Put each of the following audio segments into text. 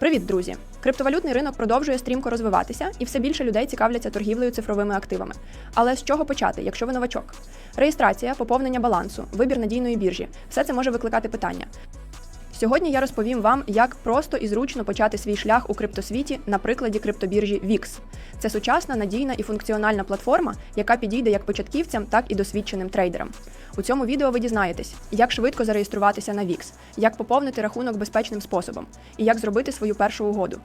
Привіт, друзі! Криптовалютний ринок продовжує стрімко розвиватися, і все більше людей цікавляться торгівлею цифровими активами. Але з чого почати, якщо ви новачок? Реєстрація, поповнення балансу, вибір надійної біржі все це може викликати питання. Сьогодні я розповім вам, як просто і зручно почати свій шлях у криптосвіті на прикладі криптобіржі VIX. Це сучасна, надійна і функціональна платформа, яка підійде як початківцям, так і досвідченим трейдерам. У цьому відео ви дізнаєтесь, як швидко зареєструватися на VIX, як поповнити рахунок безпечним способом і як зробити свою першу угоду.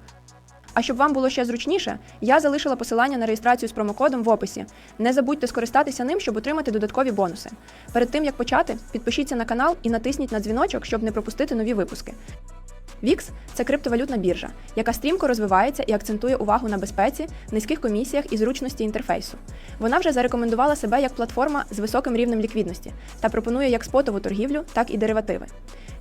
А щоб вам було ще зручніше, я залишила посилання на реєстрацію з промокодом в описі. Не забудьте скористатися ним, щоб отримати додаткові бонуси. Перед тим як почати, підпишіться на канал і натисніть на дзвіночок, щоб не пропустити нові випуски. VIX – це криптовалютна біржа, яка стрімко розвивається і акцентує увагу на безпеці, низьких комісіях і зручності інтерфейсу. Вона вже зарекомендувала себе як платформа з високим рівнем ліквідності та пропонує як спотову торгівлю, так і деривативи.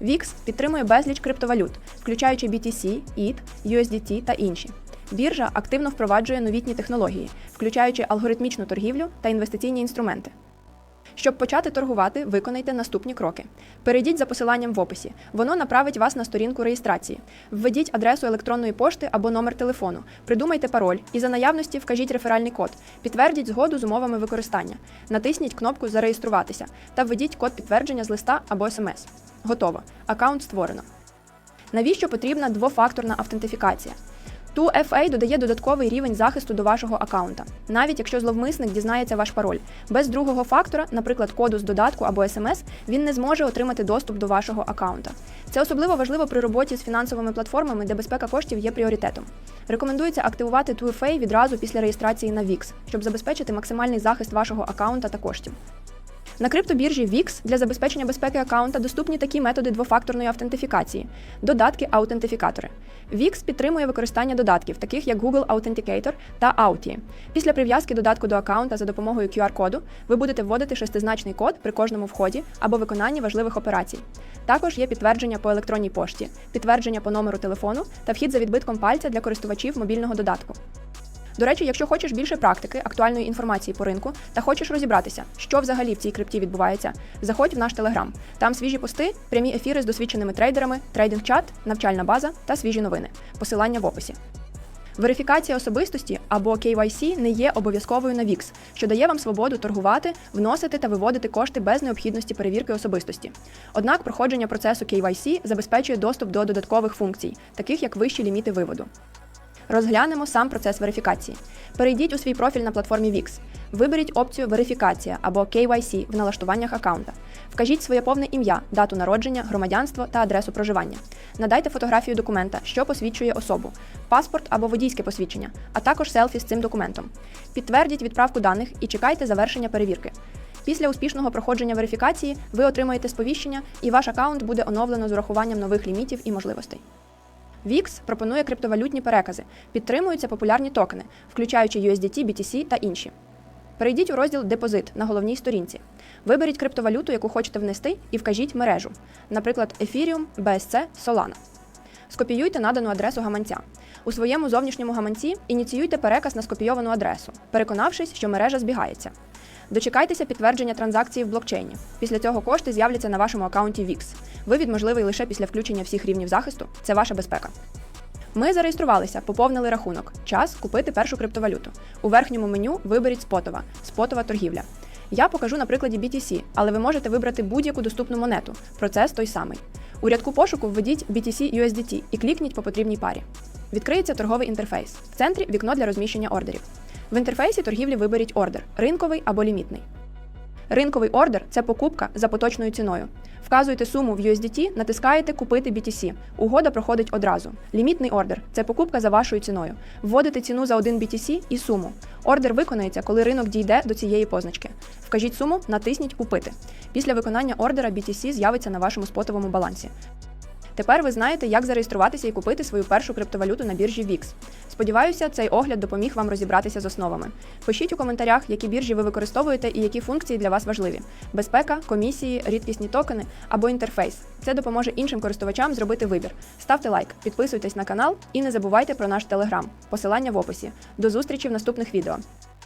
VIX підтримує безліч криптовалют, включаючи BTC, ETH, USDT та інші. Біржа активно впроваджує новітні технології, включаючи алгоритмічну торгівлю та інвестиційні інструменти. Щоб почати торгувати, виконайте наступні кроки. Перейдіть за посиланням в описі. Воно направить вас на сторінку реєстрації. Введіть адресу електронної пошти або номер телефону. Придумайте пароль і за наявності вкажіть реферальний код. Підтвердіть згоду з умовами використання. Натисніть кнопку Зареєструватися та введіть код підтвердження з листа або смс. Готово. Аккаунт створено. Навіщо потрібна двофакторна автентифікація? 2FA додає додатковий рівень захисту до вашого аккаунта, навіть якщо зловмисник дізнається ваш пароль. Без другого фактора, наприклад, коду з додатку або SMS, він не зможе отримати доступ до вашого аккаунта. Це особливо важливо при роботі з фінансовими платформами, де безпека коштів є пріоритетом. Рекомендується активувати 2FA відразу після реєстрації на VIX, щоб забезпечити максимальний захист вашого аккаунта та коштів. На криптобіржі VIX для забезпечення безпеки аккаунта доступні такі методи двофакторної автентифікації, додатки-аутентифікатори. VIX підтримує використання додатків, таких як Google Authenticator та Auth. Після прив'язки додатку до аккаунта за допомогою QR-коду ви будете вводити шестизначний код при кожному вході або виконанні важливих операцій. Також є підтвердження по електронній пошті, підтвердження по номеру телефону та вхід за відбитком пальця для користувачів мобільного додатку. До речі, якщо хочеш більше практики, актуальної інформації по ринку та хочеш розібратися, що взагалі в цій крипті відбувається, заходь в наш телеграм. Там свіжі пости, прямі ефіри з досвідченими трейдерами, трейдинг-чат, навчальна база та свіжі новини. Посилання в описі. Верифікація особистості або KYC не є обов'язковою на VIX, що дає вам свободу торгувати, вносити та виводити кошти без необхідності перевірки особистості. Однак проходження процесу KYC забезпечує доступ до додаткових функцій, таких як вищі ліміти виводу. Розглянемо сам процес верифікації. Перейдіть у свій профіль на платформі VIX. Виберіть опцію Верифікація або KYC в налаштуваннях аккаунта. Вкажіть своє повне ім'я, дату народження, громадянство та адресу проживання. Надайте фотографію документа, що посвідчує особу, паспорт або водійське посвідчення, а також селфі з цим документом. Підтвердіть відправку даних і чекайте завершення перевірки. Після успішного проходження верифікації ви отримаєте сповіщення, і ваш аккаунт буде оновлено з урахуванням нових лімітів і можливостей. VIX пропонує криптовалютні перекази, підтримуються популярні токени, включаючи USDT, BTC та інші. Перейдіть у розділ Депозит на головній сторінці. Виберіть криптовалюту, яку хочете внести, і вкажіть мережу, наприклад, Ethereum, BSC, Solana. Скопіюйте надану адресу гаманця. У своєму зовнішньому гаманці ініціюйте переказ на скопійовану адресу, переконавшись, що мережа збігається. Дочекайтеся підтвердження транзакції в блокчейні. Після цього кошти з'являться на вашому аккаунті VIX. Вивід можливий лише після включення всіх рівнів захисту. Це ваша безпека. Ми зареєструвалися, поповнили рахунок. Час купити першу криптовалюту. У верхньому меню виберіть спотова, спотова торгівля. Я покажу на прикладі BTC, але ви можете вибрати будь-яку доступну монету. Процес той самий. У рядку пошуку введіть BTC USDT і клікніть по потрібній парі. Відкриється торговий інтерфейс. В центрі вікно для розміщення ордерів. В інтерфейсі торгівлі виберіть ордер ринковий або лімітний. Ринковий ордер це покупка за поточною ціною. Вказуєте суму в USDT, натискаєте Купити BTC. Угода проходить одразу. Лімітний ордер це покупка за вашою ціною. Вводите ціну за 1 BTC і суму. Ордер виконається, коли ринок дійде до цієї позначки. Вкажіть суму, натисніть Купити. Після виконання ордера BTC з'явиться на вашому спотовому балансі. Тепер ви знаєте, як зареєструватися і купити свою першу криптовалюту на біржі VIX. Сподіваюся, цей огляд допоміг вам розібратися з основами. Пишіть у коментарях, які біржі ви використовуєте і які функції для вас важливі: безпека, комісії, рідкісні токени або інтерфейс. Це допоможе іншим користувачам зробити вибір. Ставте лайк, підписуйтесь на канал і не забувайте про наш телеграм. Посилання в описі. До зустрічі в наступних відео.